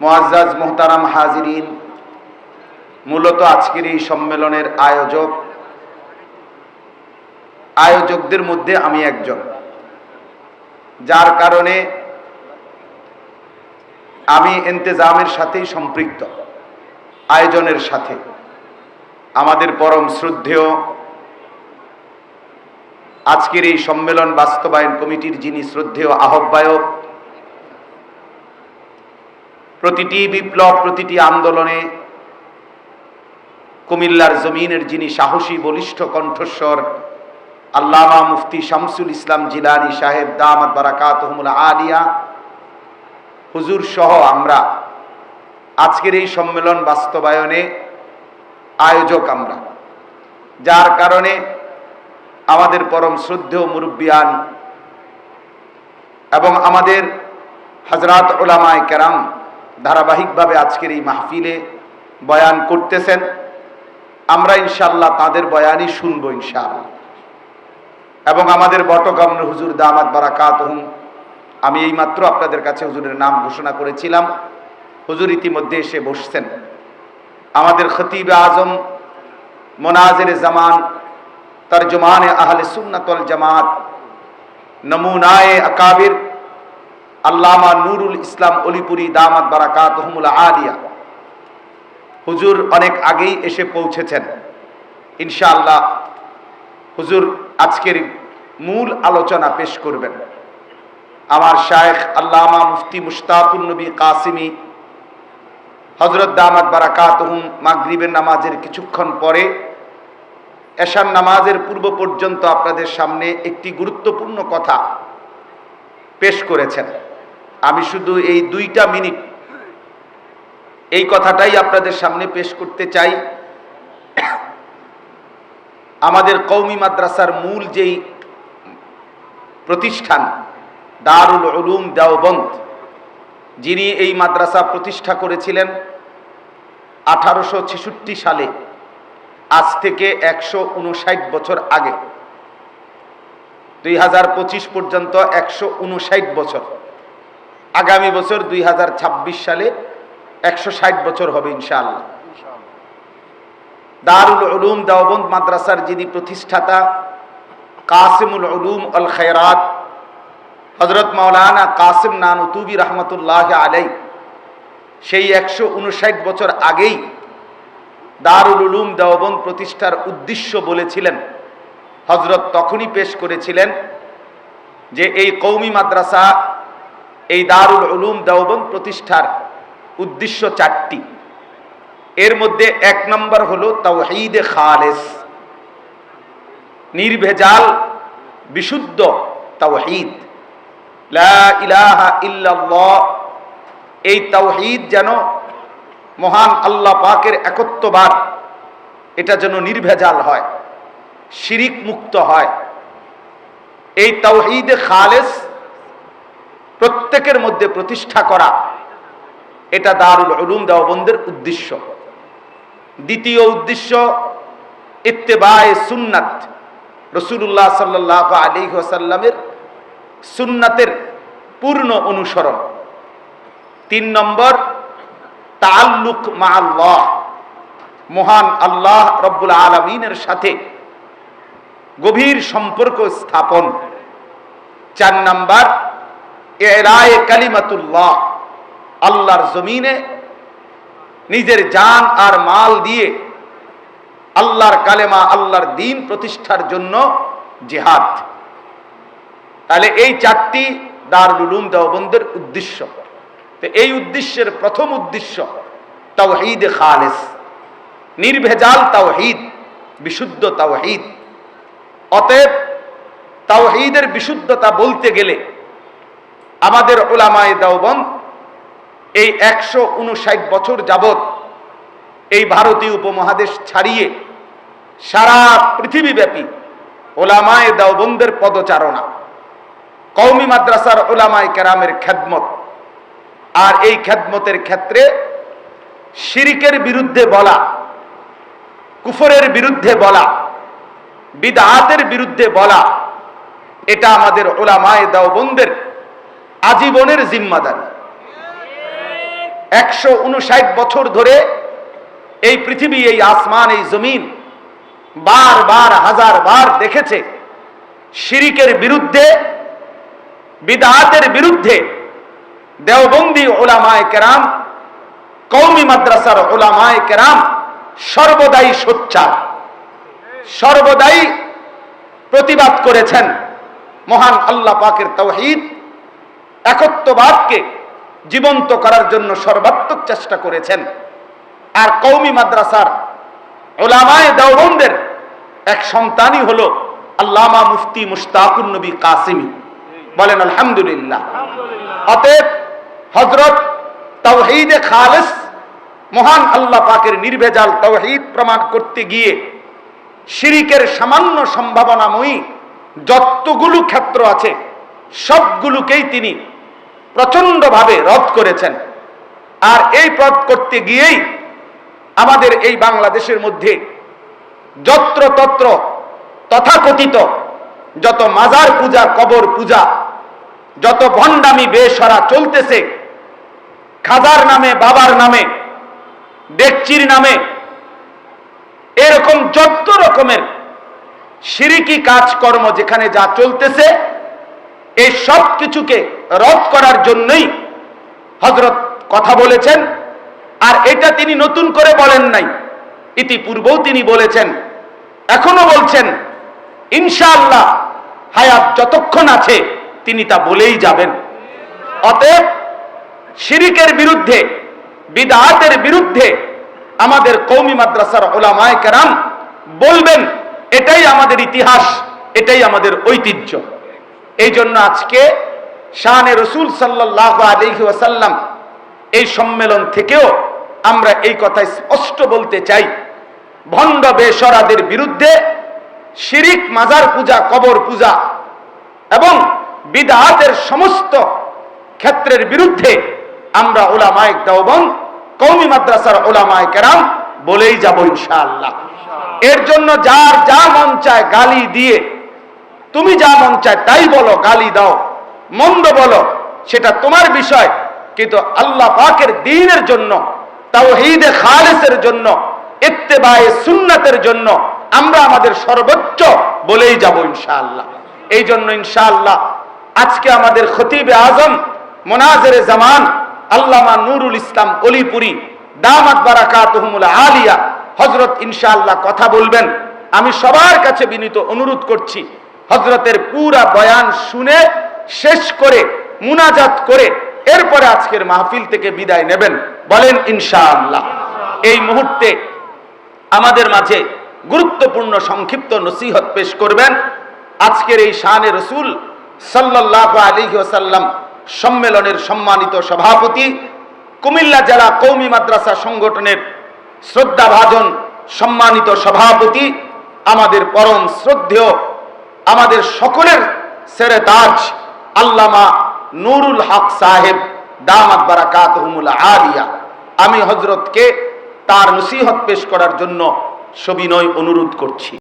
মোয়াজ্জাজ মোহতারাম হাজিরিন, মূলত আজকের এই সম্মেলনের আয়োজক, আয়োজকদের মধ্যে আমি একজন। যার কারণে আমি এন্তেজামের সাথেই সম্পৃক্ত, আয়োজনের সাথে। আমাদের পরম শ্রদ্ধেয় আজকের এই সম্মেলন বাস্তবায়ন কমিটির যিনি শ্রদ্ধেয় আহ্বায়ক প্রতিটি বিপ্লব, প্রতিটি আন্দোলনে কুমিল্লার জমিনের যিনি সাহসী বলিষ্ঠ কণ্ঠস্বর, আল্লামা মুফতি শামসুল ইসলাম জিলানি সাহেব দামাত বারাকাতহমুল আলিয়া, হুজুর সহ আমরা আজকের এই সম্মেলন বাস্তবায়নে আয়োজক আমরা। যার কারণে আমাদের পরম শ্রদ্ধেয় মুরব্বিয়ান এবং আমাদের হজরত ওলামায় কেরাম ধারাবাহিকভাবে আজকের এই মাহফিলে বয়ান করতেছেন। আমরা ইনশাল্লাহ তাদের বয়ানই শুনব ইনশাআল্লাহ। এবং আমাদের বটগম্ন হুজুর দামাত বারাকাত আমি এইমাত্র আপনাদের কাছে হুজুরের নাম ঘোষণা করেছিলাম। হুজুর ইতিমধ্যে এসে বসছেন। আমাদের খতিব আজম মোনাজের জামান তার তর্জমান আহলে সুন্নাতল জামাত, নমুনায়ে আকাবির আল্লামা নুরুল ইসলাম অলিপুরি দামাত বারাকাত আলিয়া। হুজুর অনেক আগেই এসে পৌঁছেছেন। ইনশাআল্লাহ হুজুর আজকের মূল আলোচনা পেশ করবেন। আমার শায়েখ আল্লামা মুফতি মুশতাকুল নবী কাসিমি হজরত দামাত বারাকাতহুম মাগরিবের নামাজের কিছুক্ষণ পরে এশার নামাজের পূর্ব পর্যন্ত আপনাদের সামনে একটি গুরুত্বপূর্ণ কথা পেশ করেছেন। আমি শুধু এই দুইটা মিনিট এই কথাটাই আপনাদের সামনে পেশ করতে চাই। আমাদের কৌমি মাদ্রাসার মূল যেই প্রতিষ্ঠান, দারুল উলুম দেওবন্দ, যিনি এই মাদ্রাসা প্রতিষ্ঠা করেছিলেন আঠারোশো ছেষট্টি সালে, আজ থেকে একশো উনষাট বছর আগে। দুই হাজার পঁচিশ পর্যন্ত একশো উনষাট বছর। আগামী বছর দুই হাজার ছাব্বিশ সালে একশো ষাট বছর হবে ইনশাআল্লাহ। দারুল উলুম দাওবন্দ মাদ্রাসার যিনি প্রতিষ্ঠাতা কাসিমুল উলুম আল খেরাত হজরত মাওলানা কাসিম নানুতুবি রহমতুল্লাহ আলাই সেই একশো উনষাট বছর আগেই দারুল উলুম দেওবন্দ প্রতিষ্ঠার উদ্দেশ্য বলেছিলেন হজরত তখনই পেশ করেছিলেন যে এই কৌমি মাদ্রাসা এই দারুল উলুম দেওবন্দ প্রতিষ্ঠার উদ্দেশ্য চারটি। এর মধ্যে এক নম্বর হলো তাওহিদে খালেস। নির্ভেজাল, বিশুদ্ধ তাওহিদ। এই তাওহিদ যেন মহান আল্লাহ পাকের একত্ববাদ, এটা যেন নির্ভেজাল হয়, শিরিক মুক্ত হয়। এই তাওহিদে খালেস প্রত্যেকের মধ্যে প্রতিষ্ঠা করা, এটা দারুল উলুম দেওবন্দের উদ্দেশ্য। দ্বিতীয় উদ্দেশ্য, ইত্তেবায় সুন্নাত। রসুল্লাহ সাল্লাহ আলী ওসাল্লামের সুন্নাতের পূর্ণ অনুসরণ। তিন নম্বর তাল্লুক মা আল্লাহ মহান আল্লাহ রব্বুল আলমিনের সাথে গভীর সম্পর্ক স্থাপন। চার নাম্বার আল্লাহর জমিনে নিজের জান আর মাল দিয়ে আল্লাহর কালেমা, আল্লাহর দিন প্রতিষ্ঠার জন্য জেহাদ। তাহলে এই চারটি দারুলুম দেওবন্দের উদ্দেশ্য। তো এই উদ্দেশ্যের প্রথম উদ্দেশ্য, তাওহিদ খালেস। নির্ভেজাল তাওহিদ, বিশুদ্ধ তাওহিদ। অতএব তাওহিদের বিশুদ্ধতা বলতে গেলে আমাদের ওলামায় দেওবন্দ এই একশো উনষাট বছর যাবৎ এই ভারতীয় উপমহাদেশ ছাড়িয়ে সারা পৃথিবীব্যাপী ওলামায় দেওবন্দের পদচারণা কৌমি মাদ্রাসার ওলামায় কেরামের খ্যাদমত আর এই খেদমতের ক্ষেত্রে শিরিকের বিরুদ্ধে বলা, কুফরের বিরুদ্ধে বলা বিদাতের বিরুদ্ধে বলা, এটা আমাদের ওলামায় দেওবন্দের আজীবনের জিম্মাদারি। একশো উনষাট বছর ধরে এই পৃথিবী, এই আসমান, এই জমিন বার বার, হাজার বার দেখেছে শিরিকের বিরুদ্ধে, বিদাতের বিরুদ্ধে দেওবন্দি ওলামায় কেরাম কৌমি মাদ্রাসার ওলামায় কেরাম সর্বদাই সোচ্চার, সর্বদাই প্রতিবাদ করেছেন মহান আল্লাহ পাকের তৌহিদ। একত্ববাদকে জীবন্ত করার জন্য সর্বাত্মক চেষ্টা করেছেন। আর কৌমি মাদ্রাসার ওলামায় দেওবন্দের এক সন্তানই হলো আল্লামা মুফতি মুশতাকুর নবী কাসিমি। বলেন আলহামদুলিল্লাহ। অতএব হজরত তৌহিদে খালেস মহান আল্লাহ পাকের নির্ভেজাল তৌহিদ প্রমাণ করতে গিয়ে শিরিকের সামান্য সম্ভাবনাময়ী যতগুলো ক্ষেত্র আছে সবগুলোকেই তিনি প্রচন্ডভাবে রদ করেছেন। আর এই পথ করতে গিয়েই আমাদের এই বাংলাদেশের মধ্যে যত্রতত্র তথাকথিত যত মাজার পূজা, কবর পূজা, যত ভণ্ডামি, বেসরা চলতেছে, খাজার নামে, বাবার নামে, ডেকচির নামে, এরকম যত রকমের সিরিকি কাজকর্ম যেখানে যা চলতেছে এই সব কিছুকে রদ করার জন্যই হজরত কথা বলেছেন, আর এটা তিনি নতুন করে বলেন নাই। ইতিপূর্বেও তিনি বলেছেন, এখনও বলছেন, ইনশাআল্লাহ হায়াত যতক্ষণ আছে তিনি তা বলেই যাবেন। অতএব শিরিকের বিরুদ্ধে, বিদাতের বিরুদ্ধে আমাদের কৌমি মাদ্রাসার ওলামায় কেরাম বলবেন, এটাই আমাদের ইতিহাস, এটাই আমাদের ঐতিহ্য। এই জন্য আজকে শাহানে রসুল সাল্লাহ আলহি ওয়াসাল্লাম এই সম্মেলন থেকেও আমরা এই কথা স্পষ্ট বলতে চাই। ভণ্ড বেসরাদের বিরুদ্ধে শিরিক, মাজার পূজা, কবর পূজা এবং বিদাতের সমস্ত ক্ষেত্রের বিরুদ্ধে আমরা ওলামায়ক দেওবন কৌমি মাদ্রাসার ওলামায় কেরাম বলেই যাব ইনশাআল্লাহ। এর জন্য যার যা মন চায় গালি দিয়ে তুমি যা মন চায় তাই বলো, গালি দাও, মন্দ বলো, সেটা তোমার বিষয়। কিন্তু আল্লাহ পাকের দিনের জন্য, তাওহীদে খালেসের জন্য, ইত্তেবায়ে সুন্নাতের জন্য আমরা আমাদের সর্বোচ্চ বলেই যাব ইনশাআল্লাহ। এই জন্য ইনশাআল্লাহ আজকে আমাদের খতিবে আজম, মোনাজের জামান, আল্লামা নুরুল ইসলাম অলিপুরি, দামাত বারাকাতুহুমুল আলিয়া হজরত ইনশাআল্লাহ কথা বলবেন। আমি সবার কাছে বিনীত অনুরোধ করছি হজরতের পুরা বয়ান শুনে, শেষ করে, মুনাজাত করে, এরপরে আজকের মাহফিল থেকে বিদায় নেবেন। বলেন, ইনশাআল্লাহ। এই মুহূর্তে আমাদের মাঝে গুরুত্বপূর্ণ সংক্ষিপ্ত নসিহত পেশ করবেন। আজকের এই শাহানে রসুল সাল্লাহ আলী ওসাল্লাম সম্মেলনের সম্মানিত সভাপতি, কুমিল্লা জেলা কৌমি মাদ্রাসা সংগঠনের শ্রদ্ধাভাজন সম্মানিত সভাপতি, আমাদের পরম শ্রদ্ধেয় আমাদের সকলের সেরে তাজ আল্লামা নুরুল হক সাহেব দামাত বারাকাত আলিয়া। আমি হজরতকে তার নসিহত পেশ করার জন্য সবিনয় অনুরোধ করছি।